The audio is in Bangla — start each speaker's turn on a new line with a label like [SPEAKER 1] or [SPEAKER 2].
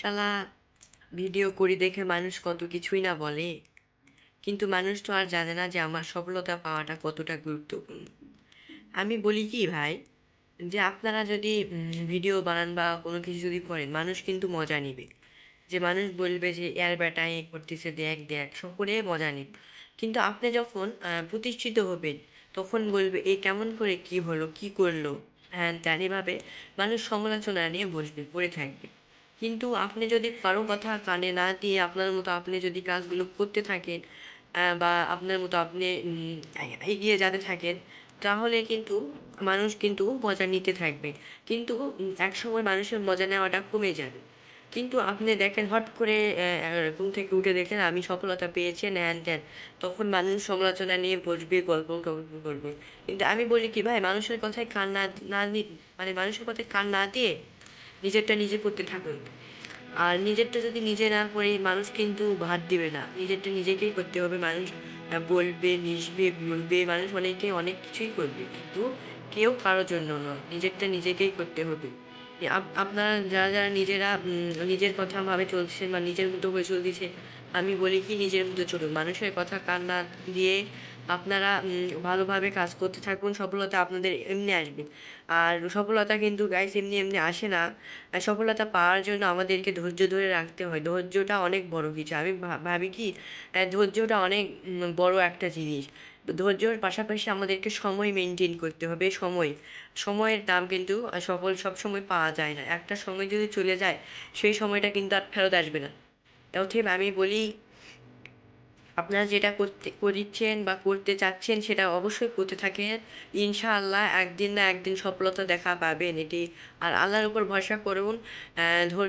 [SPEAKER 1] শালা ভিডিও করি দেখে মানুষ কত কিছুই না বলে। কিন্তু মানুষ তো আর জানে না যে আমার সফলতা পাওয়াটা কতটা গুরুত্বপূর্ণ। আমি বলি কি ভাই, যে আপনারা যদি ভিডিও বানান বা কোনো কিছু যদি করেন, মানুষ কিন্তু মজা নিবে। যে মানুষ বলবে যে, এর বেটা এ করতেছে, দেখ দেখ। সকলে মজা নিবে। কিন্তু আপনি যখন প্রতিষ্ঠিত হবেন, তখন বলবে, এ কেমন করে কী হলো, কী করল? হ্যান ত্যান এভাবে মানুষ সমালোচনা নিয়ে বসবে, পড়ে থাকবে। কিন্তু আপনি যদি কারও কথা কানে না দিয়ে আপনার মতো আপনি যদি কাজগুলো করতে থাকেন বা আপনার মতো আপনি এগিয়ে যেতে থাকেন, তাহলে কিন্তু মানুষ কিন্তু মজা নিতে থাকবে। কিন্তু একসময় মানুষের মজা নেওয়াটা কমে যাবে। কিন্তু আপনি দেখেন হট করে ঘুম থেকে উঠে দেখেন, আমি সফলতা পেয়েছি হ্যান ত্যান তখন মানুষ সমালোচনা নিয়ে বসবে, গল্প টল্প করবে কিন্তু আমি বলি কি, ভাই, মানুষের কথায় কান না না মানে মানুষের কথায় কান না দিয়ে নিজেরটা নিজে করতে থাকুন। আর নিজেরটা যদি নিজে না করে, মানুষ কিন্তু ভাত দিবে না। নিজেরটা নিজেকেই করতে হবে। মানুষ বলবে নিজবে বলবে মানুষ অনেকে অনেক কিছুই করবে, কিন্তু কেউ কারোর জন্য নয়। নিজেরটা নিজেকেই করতে হবে। আপনারা যারা যারা নিজেরা নিজের কথা ভাবে চলছেন বা নিজের মতো করে চলতেছে আমি বলি কি, নিজের মধ্যে চলুন। মানুষের কথা কান না দিয়ে আপনারা ভালোভাবে কাজ করতে থাকুন, সফলতা আপনাদের এমনি আসবে। আর সফলতা কিন্তু গাইস এমনি এমনি আসে না। সফলতা পাওয়ার জন্য আমাদেরকে ধৈর্য ধরে রাখতে হয়। ধৈর্যটা অনেক বড় কিছু। আমি ভাবি কি ধৈর্যটা অনেক বড় একটা জিনিস। ধৈর্যর পাশাপাশি আমাদেরকে সময় মেনটেন করতে হবে। সময়। সময়ের দাম কিন্তু সফল সব সময় পাওয়া যায় না। একটা সময় যদি চলে যায়, সেই সময়টা কিন্তু আর ফেরত আসবে না। অতএব আমি বলি আপনারা যেটা করতে করছেন বা করতে চাচ্ছেন সেটা অবশ্যই করতে থাকেন। ইনশাআল্লাহ একদিন না একদিন সফলতা দেখা পাবেন এটি। আর আল্লাহর উপর ভরসা করুন